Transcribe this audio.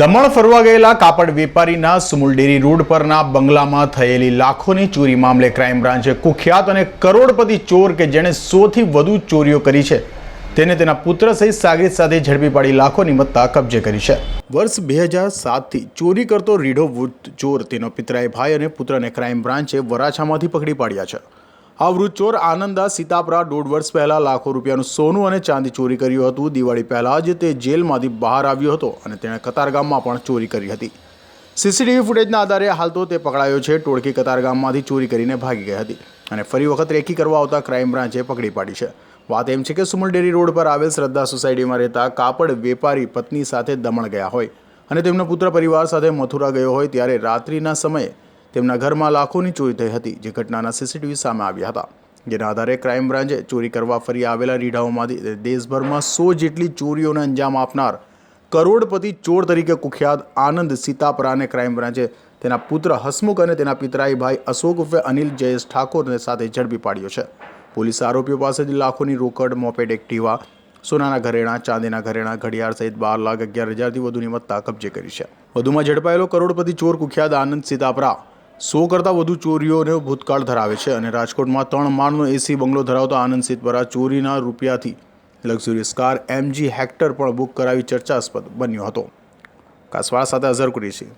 દમણ ફરવા ગયેલા કાપડ વેપારીના સુમુલ ડેરી રોડ પરના બંગલામાં થયેલી લાખોની ચોરી મામલે ક્રાઇમ બ્રાન્ચે કુખ્યાત અને કરોડપતિ ચોર કે જેણે સોથી વધુ ચોરીઓ કરી છે, તેને તેના પુત્ર સહિત સાગરીત સાથે ઝડપી પાડી લાખોની મત્તા કબજે કરી છે. વર્ષ બે હજાર સાતથી ચોરી કરતો રીઢો ચોર તેનો પિતરાય ભાઈ અને પુત્રને ક્રાઇમ બ્રાન્ચે વરાછામાંથી પકડી પાડ્યા છે. આ વૃદ્ધ ચોર આનંદા સીતાપરા દોઢ વર્ષ પહેલાં લાખો રૂપિયાનું સોનું અને ચાંદી ચોરી કર્યું હતું. દિવાળી પહેલાં જ તે જેલમાંથી બહાર આવ્યો હતો અને તેણે કતારગામમાં પણ ચોરી કરી હતી. સીસીટીવી ફૂટેજના આધારે હાલ તો તે પકડાયો છે. ટોળકી કતારગામમાંથી ચોરી કરીને ભાગી ગઈ હતી અને ફરી વખત રેકી કરવા આવતા ક્રાઇમ બ્રાન્ચે પકડી પાડી છે. વાત એમ છે કે સુમલ ડેરી રોડ પર આવેલ શ્રદ્ધા સોસાયટીમાં રહેતા કાપડ વેપારી પત્ની સાથે દમણ ગયા હોય અને તેમનો પુત્ર પરિવાર સાથે મથુરા ગયો હોય ત્યારે રાત્રિના સમયે તેમના ઘરમાં લાખોની ચોરી થઈ હતી, જે ઘટનાના સીસીટીવી સામે આવ્યા હતા. જેના આધારે ક્રાઇમ બ્રાન્ચે ચોરી કરવા ફરી આવેલા રીઢાઓમાંથી દેશભરમાં સો જેટલી ચોરીઓને અંજામ આપનાર કરોડપતિ ચોર તરીકે કુખ્યાત આનંદ સીતાપરાને ક્રાઇમ બ્રાન્ચે તેના પુત્ર હસમુખ અને તેના પિતરાઈ ભાઈ અશોક ઉર્ફે અનિલ જયેશ ઠાકોરને સાથે ઝડપી પાડ્યો છે. પોલીસ આરોપીઓ પાસેથી લાખોની રોકડ, મોપેડ, એક્ટિવા, સોનાના ઘરેણા, ચાંદીના ઘરેણા, ઘડિયાળ સહિત બાર લાખ અગિયાર હજારથી વધુની મત્તા કબજે કરી છે. વધુમાં ઝડપાયેલો કરોડપતિ ચોર કુખ્યાત આનંદ સીતાપરા સો કરતાં વધુ ચોરીઓનો ભૂતકાળ ધરાવે છે અને રાજકોટમાં ત્રણ માળનો એસી બંગલો ધરાવતો આનંદ સિતપરા ચોરીના રૂપિયાથી લક્ઝુરિયસ કાર એમજી હેક્ટર પણ બુક કરાવી ચર્ચાસ્પદ બન્યો હતો. કાસવાળા સાથે અઝર કુરેશી.